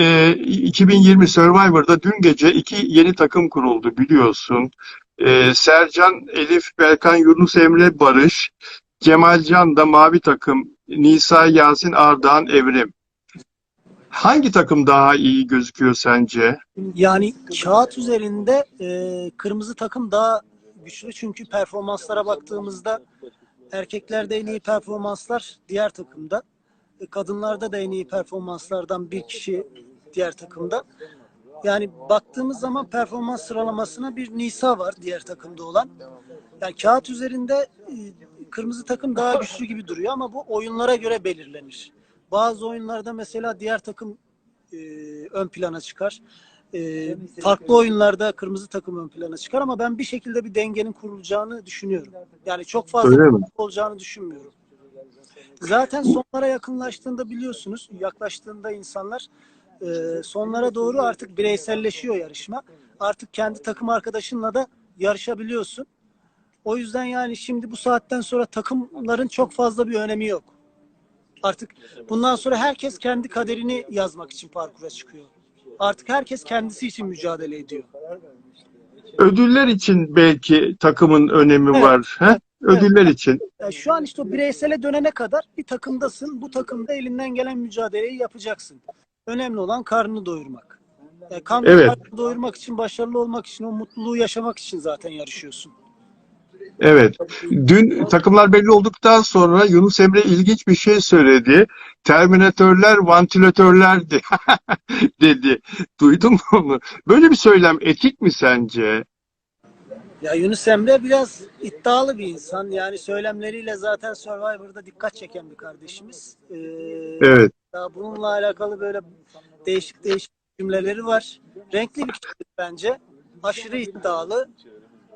e, 2020 Survivor'da dün gece iki yeni takım kuruldu biliyorsun. E, Sercan, Elif, Berkan, Yunus Emre, Barış, Cemalcan da mavi takım, Nisa, Yasin, Ardahan, Evrim. Hangi takım daha iyi gözüküyor sence? Yani kağıt üzerinde e, kırmızı takım daha güçlü çünkü performanslara baktığımızda erkeklerde en iyi performanslar diğer takımda. E, kadınlarda da en iyi performanslardan bir kişi diğer takımda. Yani baktığımız zaman performans sıralamasına bir Nisa var diğer takımda olan. Yani kağıt üzerinde e, kırmızı takım daha güçlü gibi duruyor ama bu oyunlara göre belirlenir. Bazı oyunlarda mesela diğer takım e, ön plana çıkar. E, farklı oyunlarda kırmızı takım ön plana çıkar ama ben bir şekilde bir dengenin kurulacağını düşünüyorum. Yani çok fazla olacağını düşünmüyorum. Zaten sonlara yakınlaştığında biliyorsunuz, yaklaştığında insanlar e, sonlara doğru artık bireyselleşiyor yarışma. Artık kendi takım arkadaşınla da yarışabiliyorsun. O yüzden yani şimdi bu saatten sonra takımların çok fazla bir önemi yok. Artık bundan sonra herkes kendi kaderini yazmak için parkura çıkıyor. Artık herkes kendisi için mücadele ediyor. Ödüller için belki takımın önemi Evet. var. He? Ödüller için. Yani şu an işte o bireysele dönene kadar bir takımdasın. Bu takımda elinden gelen mücadeleyi yapacaksın. Önemli olan karnını doyurmak. Yani karnını Evet. doyurmak için, başarılı olmak için, o mutluluğu yaşamak için zaten yarışıyorsun. Evet. Dün takımlar belli olduktan sonra Yunus Emre ilginç bir şey söyledi. Terminatörler vantilatörlerdi dedi. Duydun mu onu? Böyle bir söylem etik mi sence? Ya Yunus Emre biraz iddialı bir insan. Yani söylemleriyle zaten Survivor'da dikkat çeken bir kardeşimiz. Ee, Evet. Ya bununla alakalı böyle değişik değişik cümleleri var. Renkli bir kişilik bence. Aşırı iddialı.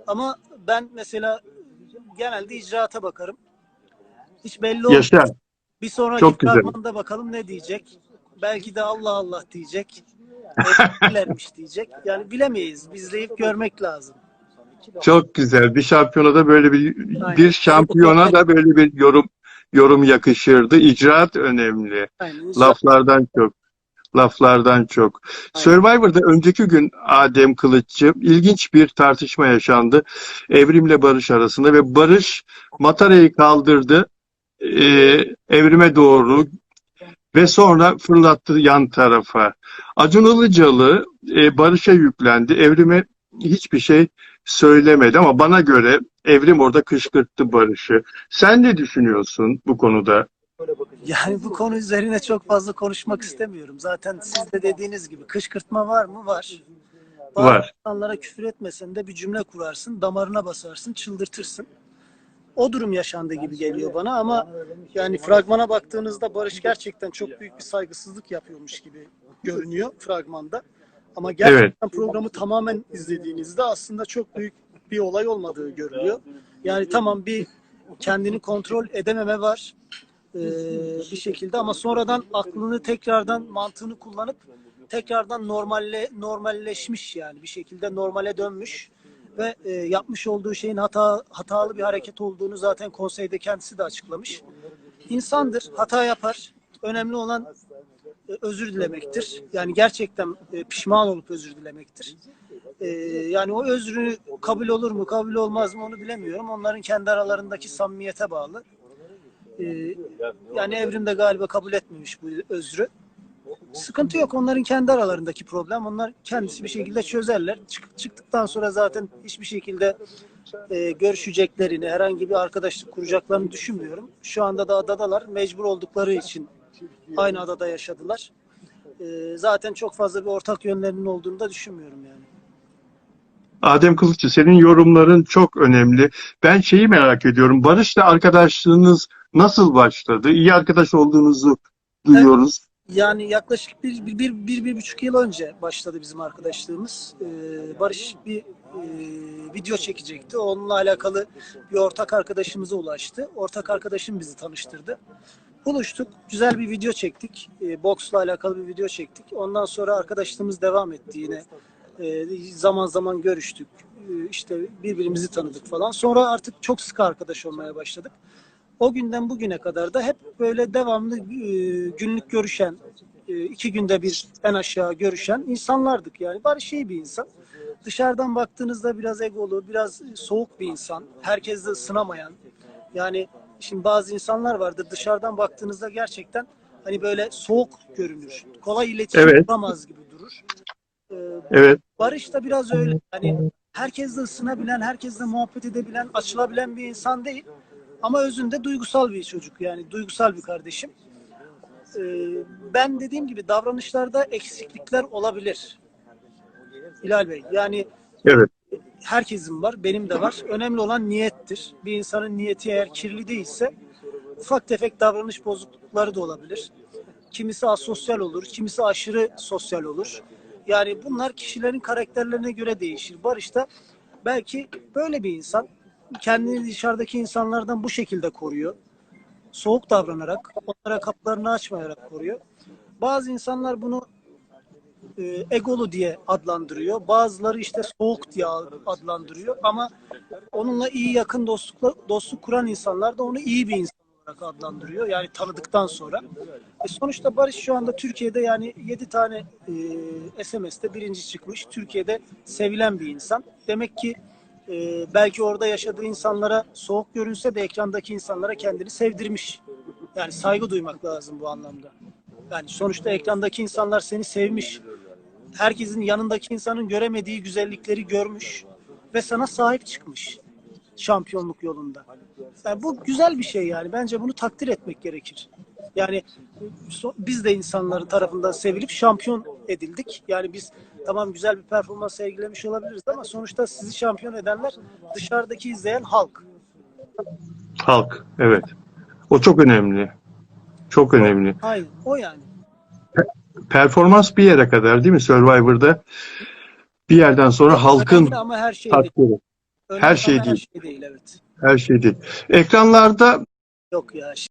Ama ben mesela genelde icraata bakarım. Hiç belli olmaz. Yaşa. Bir sonraki Çok güzel. fragmanda bakalım ne diyecek. Belki de Allah Allah diyecek. Bilermiş diyecek. Yani bilemeyiz. İzleyip görmek lazım. Çok güzel. Bir şampiyonada böyle bir Aynen. bir şampiyona da böyle bir yorum yorum yakışırdı. İcraat önemli. Aynen. Laflardan çok. Laflardan çok. Aynen. Survivor'da önceki gün Adem Kılıççı ilginç bir tartışma yaşandı. Evrim'le Barış arasında ve Barış Matara'yı kaldırdı e, Evrim'e doğru ve sonra fırlattı yan tarafa. Acun Ilıcalı e, Barış'a yüklendi. Evrim'e hiçbir şey söylemedi ama bana göre Evrim orada kışkırttı Barış'ı. Sen ne düşünüyorsun bu konuda? Yani bu konu üzerine çok fazla konuşmak istemiyorum. Zaten siz de dediğiniz gibi kışkırtma var mı? Var. Bazı Var. insanlara küfür etmesen de bir cümle kurarsın, damarına basarsın, çıldırtırsın. O durum yaşandı gibi geliyor bana ama yani fragmana baktığınızda Barış gerçekten çok büyük bir saygısızlık yapıyormuş gibi görünüyor fragmanda. Ama gerçekten programı tamamen izlediğinizde aslında çok büyük bir olay olmadığı görülüyor. Yani tamam bir kendini kontrol edememe var ee, bir şekilde ama sonradan aklını tekrardan mantığını kullanıp tekrardan normalle normalleşmiş yani bir şekilde normale dönmüş ve e, yapmış olduğu şeyin hata hatalı bir hareket olduğunu zaten konseyde kendisi de açıklamış. İnsandır, hata yapar. Önemli olan e, özür dilemektir. Yani gerçekten e, pişman olup özür dilemektir. E, yani o özrü kabul olur mu, kabul olmaz mı onu bilemiyorum. Onların kendi aralarındaki samimiyete bağlı. E, yani evrimde galiba kabul etmemiş bu özrü. Sıkıntı yok. Onların kendi aralarındaki problem. Onlar kendisi bir şekilde çözerler. Çık- çıktıktan sonra zaten hiçbir şekilde görüşeceklerini, herhangi bir arkadaşlık kuracaklarını düşünmüyorum. Şu anda da adadalar. Mecbur oldukları için aynı adada yaşadılar. E, zaten çok fazla bir ortak yönlerinin olduğunu da düşünmüyorum yani. Adem Kılıççı senin yorumların çok önemli. Ben şeyi merak ediyorum. Barış'la arkadaşlığınız nasıl başladı? İyi arkadaş olduğunuzu duyuyoruz. Yani yaklaşık bir, bir, bir, bir, bir buçuk yıl önce başladı bizim arkadaşlığımız. Ee, Barış bir e, video çekecekti. Onunla alakalı bir ortak arkadaşımıza ulaştı. Ortak arkadaşım bizi tanıştırdı. Buluştuk. Güzel bir video çektik. E, boksla alakalı bir video çektik. Ondan sonra arkadaşlığımız devam etti yine. E, zaman zaman görüştük. E, işte birbirimizi tanıdık falan. Sonra artık çok sıkı arkadaş olmaya başladık. O günden bugüne kadar da hep böyle devamlı e, günlük görüşen, e, iki günde bir en aşağı görüşen insanlardık yani. Barış iyi bir insan. Dışarıdan baktığınızda biraz egolu, biraz soğuk bir insan. Herkesle ısınamayan. Yani şimdi bazı insanlar vardır dışarıdan baktığınızda gerçekten hani böyle soğuk görünür. Kolay iletişim Evet. kuramaz gibi durur. Ee, Evet. Barış da biraz öyle. Hani herkesle ısınabilen, herkesle muhabbet edebilen, açılabilen bir insan değil. Ama özünde duygusal bir çocuk yani duygusal bir kardeşim. Ee, ben dediğim gibi davranışlarda eksiklikler olabilir. Hilal Bey yani Evet. Herkesin var, benim de var. Önemli olan niyettir. Bir insanın niyeti eğer kirli değilse ufak tefek davranış bozuklukları da olabilir. Kimisi asosyal olur, kimisi aşırı sosyal olur. Yani bunlar kişilerin karakterlerine göre değişir. Barış da belki böyle bir insan. Kendini dışarıdaki insanlardan bu şekilde koruyor. Soğuk davranarak, onlara kapılarını açmayarak koruyor. Bazı insanlar bunu e, egolu diye adlandırıyor. Bazıları işte soğuk diye adlandırıyor. Ama onunla iyi yakın dostluk, dostluk kuran insanlar da onu iyi bir insan olarak adlandırıyor. Yani tanıdıktan sonra. E sonuçta Barış şu anda Türkiye'de yani 7 tane e, SMS'te birinci çıkmış. Türkiye'de sevilen bir insan. Demek ki e, belki orada yaşadığı insanlara soğuk görünse de ekrandaki insanlara kendini sevdirmiş. Yani saygı duymak lazım bu anlamda. Yani sonuçta ekrandaki insanlar seni sevmiş. Herkesin yanındaki insanın göremediği güzellikleri görmüş ve sana sahip çıkmış şampiyonluk yolunda. Yani bu güzel bir şey yani. Bence bunu takdir etmek gerekir. Yani biz de insanların tarafından sevilip şampiyon edildik. Yani biz tamam güzel bir performans sergilemiş olabiliriz ama sonuçta sizi şampiyon edenler dışarıdaki izleyen halk. Halk. Evet. O çok önemli. Çok önemli. Aynen o yani. Performans bir yere kadar değil mi Survivor'da? Bir yerden sonra halkın ama her şey değil. her şey değil. Her şey değil evet. Her şey değil. Ekranlarda Yok ya